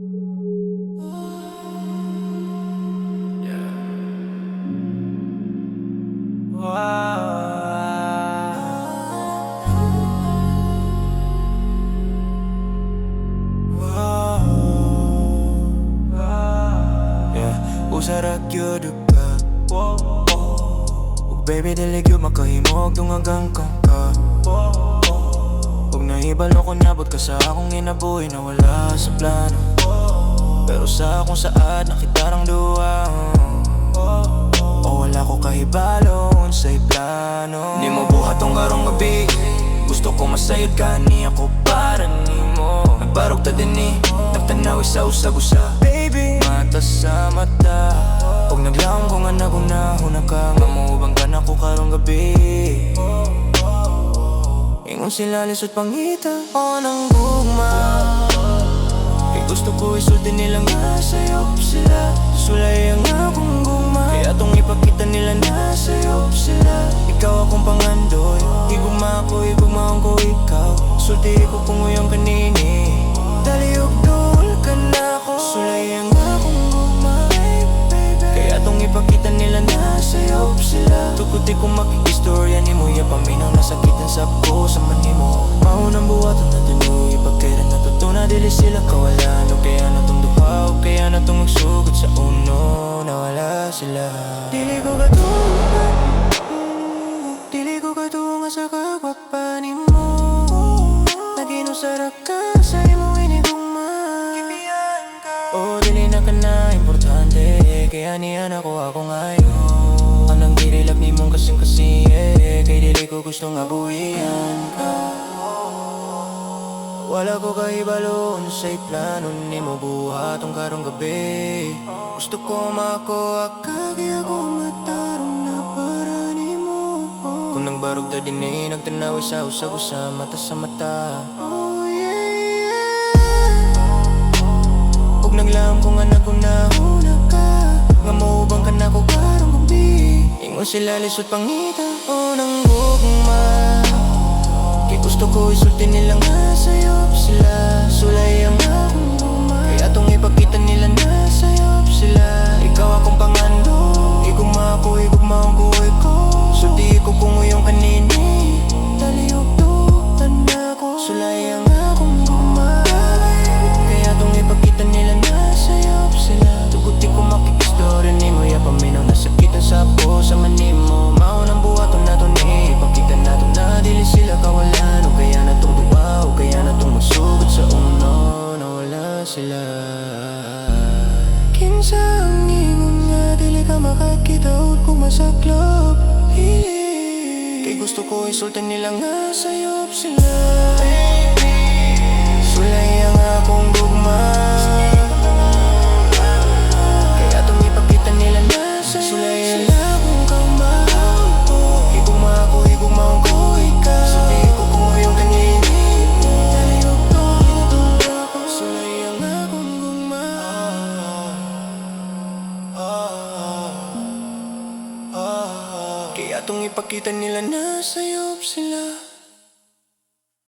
Usara gyud ka. Ug baby dili gyud makahimog tungagang ka. Ug nahibalo ko nabot ka sa akong inabuhi na wala sa plano. Pero sa akong saad nakitarang duwa. O wala ko kahibalo unsay plano. Ni mo buhat tong karong gabi. Gusto ko masayod ka ni ako para nimo. Nagbarog ta din ni Nagtanaw sa usag usa Baby Mata sa mata Huwag naglaong ko nga nagunahon na ka Nga mo bang ka na ko karong gabi Ingon sila lisod pangita O nang gugma gusto ko isulti nila nga sa'yo sila. Sulay ang akong gugma Kaya tong ipakita nila na sa'yo sila. Ikaw akong pangandoy. Igugma ko, igugma ko ikaw. Sulti ko kung uyang kanini. Daliog dul ka na ako. Sulay ang akong gugma Kaya tong ipakita nila na sa'yo sila. Tukod di ko makikistorya ni mo Ya paminaw na sakitan sa ko sa manimo Maunang buhaton na tuloy Pagkairan na tutuna dili sila kawalan sila. Dili ko katulad Dili ko katunga sa kagwapan mo. Naginusara ka sa imong inigugma O dili na ka na importante. Kaya niyan ako ako ngayon Anong dirilap ni mong kasing kasi eh Kay dili ko gusto nga buhian ka Wala ko kahibalo Sa'y plano ni mo buhatong karong gabi. Gusto ko makuha ka Kaya ko matarong na para ni mo Kung nang barog da din eh Nagtanaw sa usag sa mata sa mata. Oh yeah, yeah Ug naglam ko nga nagunahuna ka. Nga maubang ka na ko karong gabi. Ingon sila lisod pangita o nang Kay gusto ko isulti nila nga sa'yo sila. Sulay ang akong gugma Kaya tong ipakita nila na sila. Kinsa ang ingon nga dili ka makakita O Hili. Kay gusto ko isultan nila nga sa'yo sila Itong ipakita nila na sa'yo sila